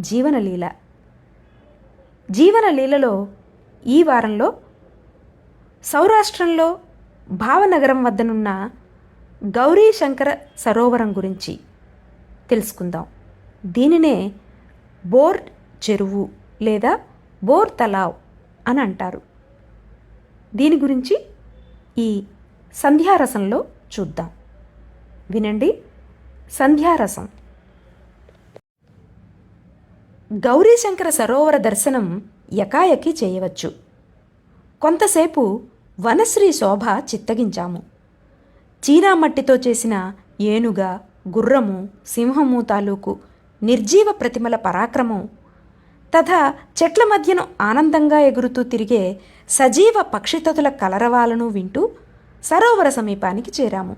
జీవనలీల. జీవనలీలలో ఈ వారంలో సౌరాష్ట్రంలో భావనగరం వద్దనున్న గౌరీ శంకర సరోవరం గురించి తెలుసుకుందాం. దీనినే బోర్ చెరువు లేదా బోర్ తలావ్ అని అంటారు. దీని గురించి ఈ సంధ్యారసంలో చూద్దాం. వినండి. సంధ్యారసం. గౌరీశంకర సరోవర దర్శనం ఎకాయకి చేయవచ్చు. కొంతసేపు వనశ్రీ శోభ చిత్తగించాము. చీనా మట్టితో చేసిన ఏనుగ గుర్రము సింహము తాలూకు నిర్జీవ ప్రతిమల పరాక్రమం తథా చెట్ల మధ్యను ఆనందంగా ఎగురుతూ తిరిగే సజీవ పక్షితతుల కలరవాలను వింటూ సరోవర సమీపానికి చేరాము.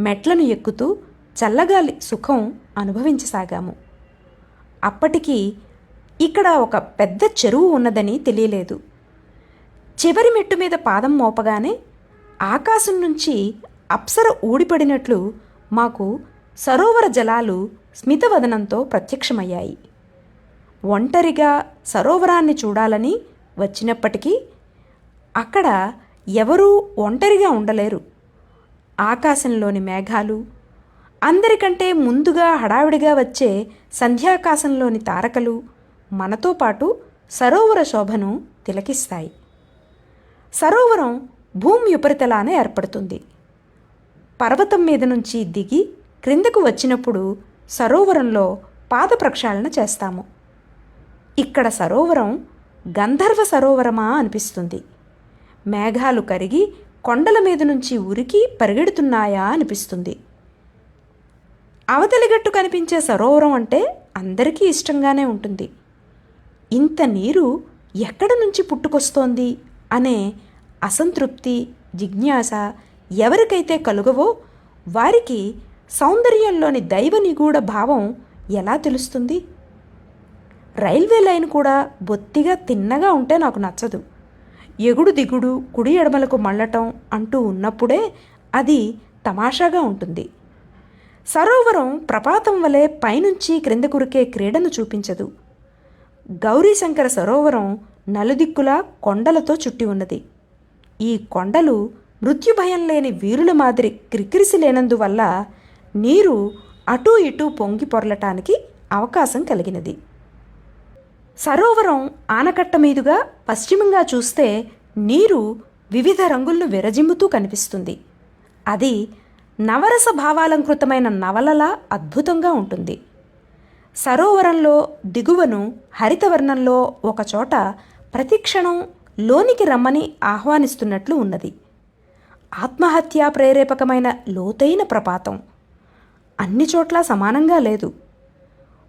మెట్లను ఎక్కుతూ చల్లగాలి సుఖం అనుభవించసాగాము. అప్పటికి ఇక్కడ ఒక పెద్ద చెరువు ఉన్నదని తెలియలేదు. చివరి మెట్టు మీద పాదం మోపగానే ఆకాశం నుంచి అప్సర ఊడిపడినట్లు మాకు సరోవర జలాలు స్మితవదనంతో ప్రత్యక్షమయ్యాయి. ఒంటరిగా సరోవరాన్ని చూడాలని వచ్చినప్పటికీ అక్కడ ఎవరూ ఒంటరిగా ఉండలేరు. ఆకాశంలోని మేఘాలు అందరికంటే ముందుగా హడావిడిగా వచ్చే సంధ్యాకాశంలోని తారకలు మనతో పాటు సరోవర శోభను తిలకిస్తాయి. సరోవరం భూమి ఉపరితలాన ఏర్పడుతుంది. పర్వతం మీద నుంచి దిగి క్రిందకు వచ్చినప్పుడు సరోవరంలో పాద ప్రక్షాళన చేస్తాము. ఇక్కడ సరోవరం గంధర్వ సరోవరమా అనిపిస్తుంది. మేఘాలు కరిగి కొండల మీద నుంచి ఉరికి పరిగెడుతున్నాయా అనిపిస్తుంది. అవతలిగట్టు కనిపించే సరోవరం అంటే అందరికీ ఇష్టంగానే ఉంటుంది. ఇంత నీరు ఎక్కడ నుంచి పుట్టుకొస్తోంది అనే అసంతృప్తి జిజ్ఞాస ఎవరికైతే కలుగవో వారికి సౌందర్యంలోని దైవ నిగూఢ భావం ఎలా తెలుస్తుంది? రైల్వే లైన్ కూడా బొత్తిగా తిన్నగా ఉంటే నాకు నచ్చదు. ఎగుడు దిగుడు కుడి ఎడమలకు మళ్ళటం అంటూ ఉన్నప్పుడే అది తమాషాగా ఉంటుంది. సరోవరం ప్రపాతం వలె పైనుంచి క్రింద కురికే క్రీడను చూపించదు. గౌరీశంకర సరోవరం నలుదిక్కులా కొండలతో చుట్టి ఉన్నది. ఈ కొండలు మృత్యుభయం లేని వీరుల మాదిరి క్రిక్రిసి లేనందువల్ల నీరు అటూ ఇటూ పొంగి పొరలటానికి అవకాశం కలిగినది. సరోవరం ఆనకట్ట మీదుగా పశ్చిమంగా చూస్తే నీరు వివిధ రంగులను విరజిమ్ముతూ కనిపిస్తుంది. అది నవరస భావాలంకృతమైన నవలలా అద్భుతంగా ఉంటుంది. సరోవరంలో దిగువను హరితవర్ణంలో ఒకచోట ప్రతిక్షణం లోనికి రమ్మని ఆహ్వానిస్తున్నట్లు ఉన్నది. ఆత్మహత్యా ప్రేరేపకమైన లోతైన ప్రపాతం. అన్ని చోట్ల సమానంగా లేదు.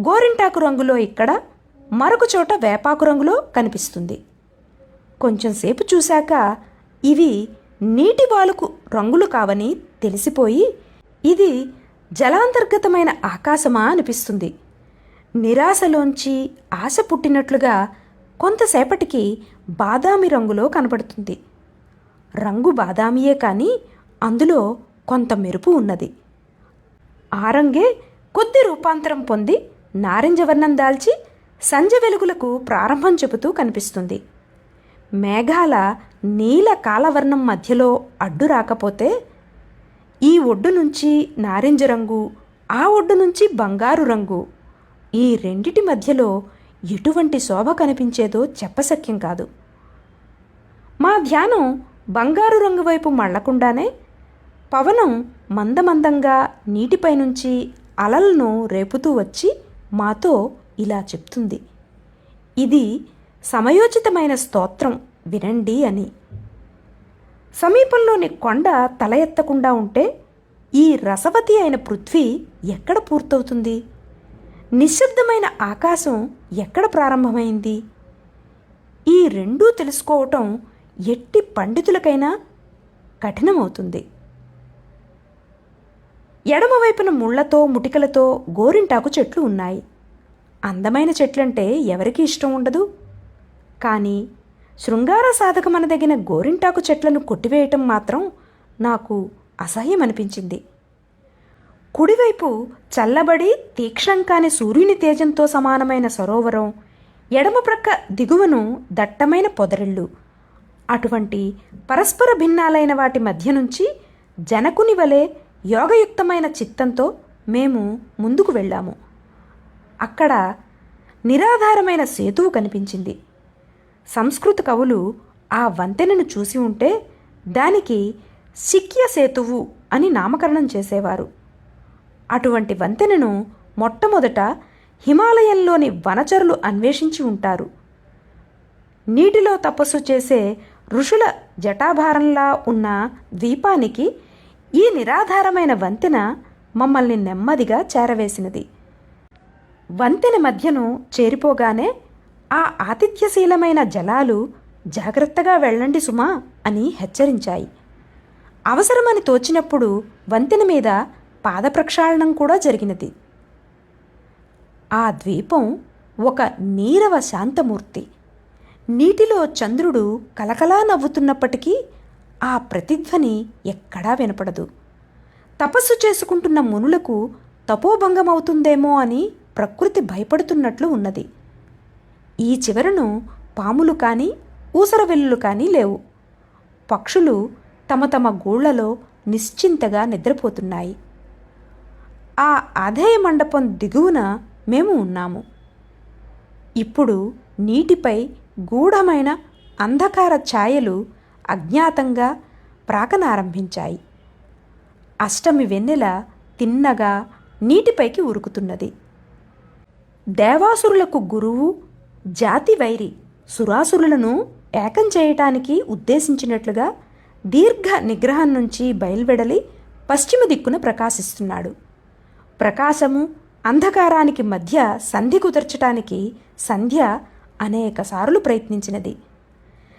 గోరింటాకు రంగులో ఇక్కడ మరొక చోట వేపాకు రంగులో కనిపిస్తుంది. కొంచెంసేపు చూశాక ఇవి నీటి వాలుకు రంగులు కావని తెలిసిపోయి ఇది జలాంతర్గతమైన ఆకాశమా అనిపిస్తుంది. నిరాశలోంచి ఆశ పుట్టినట్లుగా కొంతసేపటికి బాదామి రంగులో కనబడుతుంది రంగు బాదామియే కానీ అందులో కొంత మెరుపు ఉన్నది. ఆ రంగే కొద్ది రూపాంతరం పొంది నారింజ వర్ణం దాల్చి సంజ వెలుగులకు ప్రారంభం చెబుతూ కనిపిస్తుంది. మేఘాల నీల కాలవర్ణం మధ్యలో అడ్డు రాకపోతే ఈ ఒడ్డు నుంచి నారింజ రంగు ఆ ఒడ్డు నుంచి బంగారు రంగు. ఈ రెండిటి మధ్యలో ఎటువంటి శోభ కనిపించేదో చెప్పశక్యం కాదు. మా ధ్యానం బంగారు రంగు వైపు మళ్ళకుండానే పవనం మందమందంగా నీటిపై నుంచి అలలను రేపుతూ వచ్చి మాతో ఇలా చెప్తుంది. ఇది సమయోచితమైన స్తోత్రం వినండి అని. సమీపంలోని కొండ తల ఎత్తకుండా ఉంటే ఈ రసవతి అయిన పృథ్వీ ఎక్కడ పూర్తవుతుంది? నిశ్శబ్దమైన ఆకాశం ఎక్కడ ప్రారంభమైంది? ఈ రెండూ తెలుసుకోవటం ఎట్టి పండితులకైనా కఠినమవుతుంది. ఎడమవైపున ముళ్ళతో ముటికలతో గోరింటాకు చెట్లు ఉన్నాయి. అందమైన చెట్లంటే ఎవరికి ఇష్టం ఉండదు. కానీ శృంగార సాధకమనదగిన గోరింటాకు చెట్లను కొట్టివేయటం మాత్రం నాకు అసహ్యం అనిపించింది కుడివైపు చల్లబడి తీక్షణం కాని సూర్యుని తేజంతో సమానమైన సరోవరం ఎడమ ప్రక్క దిగువను దట్టమైన పొదరిళ్ళు అటువంటి పరస్పర భిన్నాలైన వాటి మధ్య నుంచి జనకుని వలె యోగయుక్తమైన చిత్తంతో మేము ముందుకు వెళ్ళాము. అక్కడ నిరాధారమైన సేతువు కనిపించింది. సంస్కృత కవులు ఆ వంతెనను చూసి ఉంటే దానికి శిక్య సేతువు అని నామకరణం చేసేవారు. అటువంటి వంతెనను మొట్టమొదట హిమాలయంలోని వనచరులు అన్వేషించి ఉంటారు. నీటిలో తపస్సు చేసే ఋషుల జటాభారంలా ఉన్న ద్వీపానికి ఈ నిరాధారమైన వంతెన మమ్మల్ని నెమ్మదిగా చేరవేసినది. వంతెన మధ్యను చేరిపోగానే ఆ ఆతిథ్యశీలమైన జలాలు జాగ్రత్తగా వెళ్ళండి సుమా అని హెచ్చరించాయి. అవసరమని తోచినప్పుడు వంతెన మీద పాదప్రక్షాళనం కూడా జరిగినది. ఆ ద్వీపం ఒక నీరవ శాంతమూర్తి. నీటిలో చంద్రుడు కలకలా నవ్వుతున్నప్పటికీ ఆ ప్రతిధ్వని ఎక్కడా వినపడదు. తపస్సు చేసుకుంటున్న మునులకు తపోభంగమవుతుందేమో అని ప్రకృతి భయపడుతున్నట్లు ఉన్నది. ఈ చివరను పాములు కానీ ఊసరవెల్లులు కానీ లేవు. పక్షులు తమ తమ గూళ్ళలో నిశ్చింతగా నిద్రపోతున్నాయి. ఆ ఆదాయ మండపం దిగువన మేము ఉన్నాము. ఇప్పుడు నీటిపై గూఢమైన అంధకార ఛాయలు అజ్ఞాతంగా ప్రాకనారంభించాయి. అష్టమి వెన్నెల తిన్నగా నీటిపైకి ఉరుకుతున్నది. దేవాసురులకు గురువు జాతి వైరి సురాసురులను ఏకం చేయటానికి ఉద్దేశించినట్లుగా దీర్ఘ నిగ్రహం నుంచి బయలువెడలి పశ్చిమ దిక్కున ప్రకాశిస్తున్నాడు. ప్రకాశము అంధకారానికి మధ్య సంధి కుదర్చటానికి సంధ్య అనేకసార్లు ప్రయత్నించినది.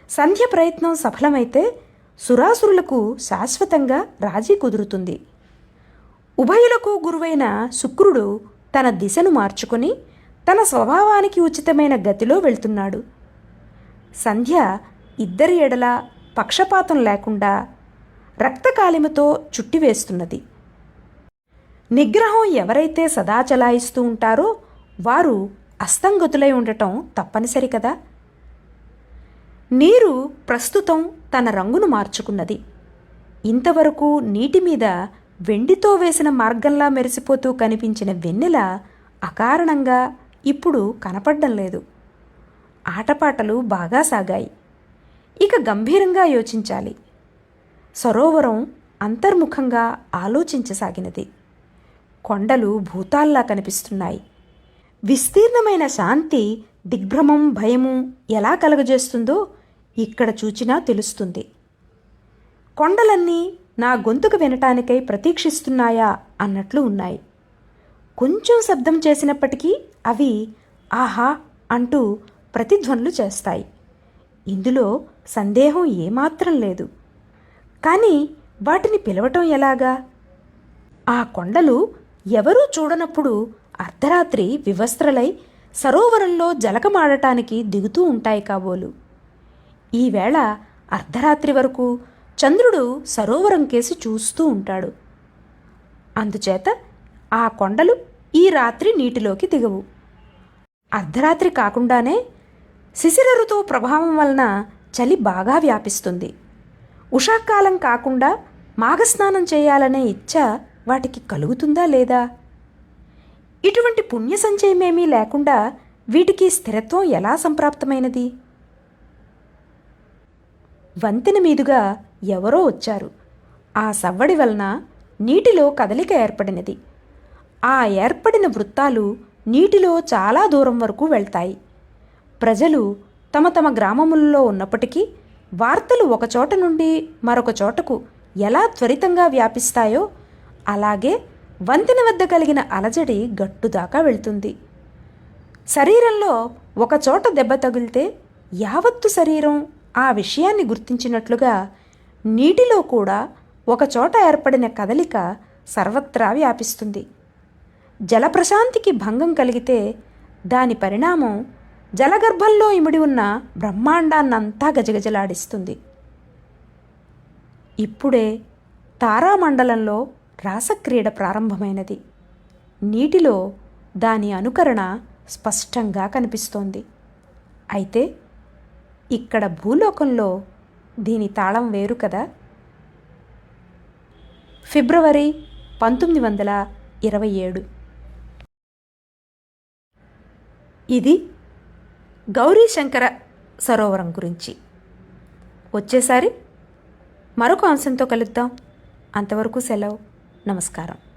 సంధ్య ప్రయత్నం సఫలమైతే సురాసురులకు శాశ్వతంగా రాజీ కుదురుతుంది. ఉభయులకు గురువైన శుక్రుడు తన దిశను మార్చుకొని తన స్వభావానికి ఉచితమైన గతిలో వెళ్తున్నాడు. సంధ్య ఇద్దరి ఎడల పక్షపాతం లేకుండా రక్తకాలిమతో చుట్టివేస్తున్నది నిగ్రహం ఎవరైతే సదా చలాయిస్తూ ఉంటారో వారు అస్తంగతులై ఉండటం తప్పనిసరి కదా. నీరు ప్రస్తుతం తన రంగును మార్చుకున్నది. ఇంతవరకు నీటి మీద వెండితో వేసిన మార్గంలా మెరిసిపోతూ కనిపించిన వెన్నెల అకారణంగా ఇప్పుడు కనపడడం లేదు. ఆటపాటలు బాగా సాగాయి. ఇక గంభీరంగా యోచించాలి. సరోవరం అంతర్ముఖంగా ఆలోచించసాగినది. కొండలు భూతాల్లా కనిపిస్తున్నాయి. విస్తీర్ణమైన శాంతి దిగ్భ్రమం భయము ఎలా కలుగజేస్తుందో ఇక్కడ చూచినా తెలుస్తుంది. కొండలన్నీ నా గొంతుకు వినటానికై ప్రతీక్షిస్తున్నాయా అన్నట్లు ఉన్నాయి. కొంచెం శబ్దం చేసినప్పటికీ అవి ఆహా అంటూ ప్రతిధ్వనులు చేస్తాయి. ఇందులో సందేహం ఏమాత్రం లేదు. కానీ వాటిని పిలవటం ఎలాగా? ఆ కొండలు ఎవరూ చూడనప్పుడు అర్ధరాత్రి వివస్త్రలై సరోవరంలో జలకమాడటానికి దిగుతూ ఉంటాయి కాబోలు. ఈవేళ అర్ధరాత్రి వరకు చంద్రుడు సరోవరం కేసి చూస్తూ ఉంటాడు. అందుచేత ఆ కొండలు ఈ రాత్రి నీటిలోకి దిగవు. అర్ధరాత్రి కాకుండానే శిశిర ఋతువు ప్రభావం వలన చలి బాగా వ్యాపిస్తుంది. ఉషాకాలం కాకుండా మాఘస్నానం చేయాలనే ఇచ్చ వాటికి కలుగుతుందా లేదా? ఇటువంటి పుణ్య సంచయమేమీ లేకుండా వీటికి స్థిరత్వం ఎలా సంప్రాప్తమైనది? వంతెన మీదుగా ఎవరో వచ్చారు. ఆ సవ్వడి వలన నీటిలో కదలిక ఏర్పడినది. ఆ ఏర్పడిన వృత్తాలు నీటిలో చాలా దూరం వరకు వెళ్తాయి. ప్రజలు తమ తమ గ్రామములలో ఉన్నప్పటికీ వార్తలు ఒకచోట నుండి మరొక చోటకు ఎలా త్వరితంగా వ్యాపిస్తాయో అలాగే వంతెన వద్ద కలిగిన అలజడి గట్టుదాకా వెళ్తుంది. శరీరంలో ఒకచోట దెబ్బ తగిలితే యావత్తు శరీరం ఆ విషయాన్ని గుర్తించినట్లుగా నీటిలో కూడా ఒకచోట ఏర్పడిన కదలిక సర్వత్రా వ్యాపిస్తుంది. జలప్రశాంతికి భంగం కలిగితే దాని పరిణామం జలగర్భంలో ఇమిడి ఉన్న బ్రహ్మాండాన్నంతా గజగజలాడిస్తుంది. ఇప్పుడే తారామండలంలో రాసక్రీడ ప్రారంభమైనది. నీటిలో దాని అనుకరణ స్పష్టంగా కనిపిస్తోంది. అయితే ఇక్కడ భూలోకంలో దీని తాళం వేరు కదా? ఫిబ్రవరి పంతొమ్మిది వందల ఇరవై ఏడు. ఇది గౌరీశంకర సరోవరం గురించి. వచ్చేసారి మరొక అంశంతో కలుద్దాం. అంతవరకు సెలవు. నమస్కారం.